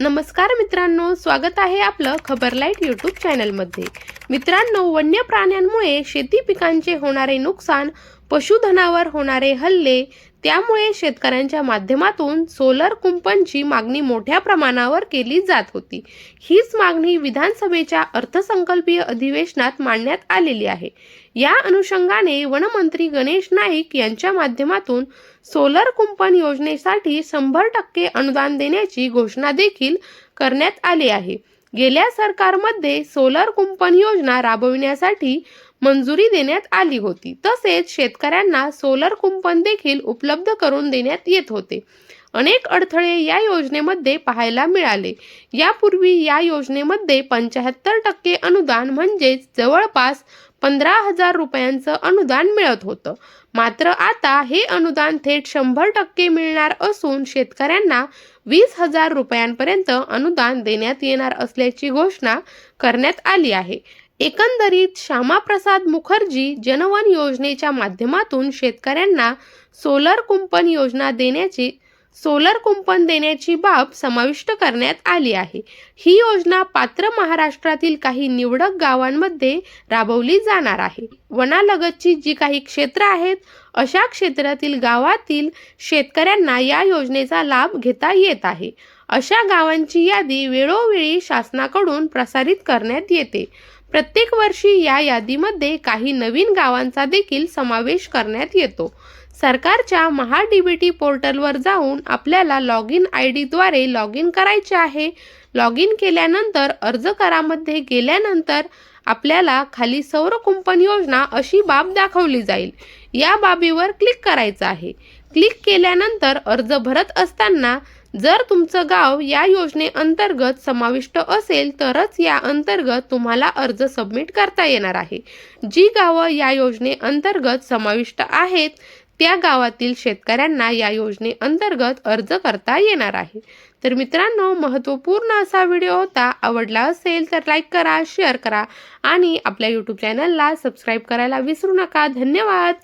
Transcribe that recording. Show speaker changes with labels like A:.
A: नमस्कार मित्रांनो स्वागत आहे आपलं खबरलाईट यूट्यूब चॅनलमध्ये मित्रांनो वन्य प्राण्यांमुळे शेती पिकांचे होणारे नुकसान पशुधनावर होणारे हल्ले त्यामुळे शेतकऱ्यांच्या माध्यमातून सोलर कुंपनची मागणी मोठ्या प्रमाणावर केली जात होती. हीच मागणी विधानसभेच्या अर्थसंकल्पीय अधिवेशनात मांडण्यात आलेली आहे. या अनुषंगाने वनमंत्री गणेश नाईक यांच्या माध्यमातून सोलर कुंपण योजनेसाठी शंभर टक्के अनुदान देण्याची घोषणा देखील करण्यात आली आहे. गेल्या सरकारमध्ये सोलर कुंपण योजना राबविण्यासाठी मंजुरी देण्यात आली होती. तसेच शेतकऱ्यांना सोलर कुंपण देखील उपलब्ध करून देण्यात येत होते. अनेक अडथळे या योजनेमध्ये पाहायला मिळाले. यापूर्वी या योजनेमध्ये पंच्याहत्तर टक्के अनुदान म्हणजेच जवळपास पंधरा हजार रुपयांचं अनुदान मिळत होतं. मात्र आता हे अनुदान थेट शंभर टक्के मिळणार असून शेतकऱ्यांना वीस हजार रुपयांपर्यंत अनुदान देण्यात येणार असल्याची घोषणा करण्यात आली आहे. एकंदरीत श्यामाप्रसाद मुखर्जी जनवन योजनेच्या माध्यमातून शेतकऱ्यांना सोलर कुंपण योजना देण्याची सोलर कुंपण देण्याची बाब समाविष्ट करण्यात आली आहे. ही योजना पात्र महाराष्ट्रातील काही निवडक गावांमध्ये राबवली जाणार आहे. वनालगतची जी काही क्षेत्र आहेत अशा क्षेत्रातील गावातील शेतकऱ्यांना या योजनेचा लाभ घेता येत आहे. अशा गावांची यादी वेळोवेळी शासनाकडून प्रसारित करण्यात येते. प्रत्येक वर्षी या यादीमध्ये काही नवीन गावांचा देखील समावेश करण्यात येतो. सरकारच्या महा डी बी टी पोर्टलवर जाऊन आपल्याला लॉग इन आय डीद्वारे लॉग इन करायचे आहे. लॉग इन केल्यानंतर अर्ज करामध्ये गेल्यानंतर आपल्याला खाली सौर कुंपण योजना अशी बाब दाखवली जाईल. या बाबीवर क्लिक करायचं आहे. क्लिक केल्यानंतर अर्ज भरत असताना जर तुमचं गाव या योजनेअंतर्गत समाविष्ट असेल तरच या अंतर्गत तुम्हाला अर्ज सबमिट करता येणार आहे. जी गावं या योजनेअंतर्गत समाविष्ट आहेत त्या गावातील शेतकऱ्यांना या योजनेअंतर्गत अर्ज करता येणार आहे. तर मित्रांनो महत्त्वपूर्ण असा व्हिडिओ होता आवडला असेल तर लाईक करा शेअर करा आणि आपल्या यूट्यूब चॅनलला सबस्क्राईब करायला विसरू नका. धन्यवाद!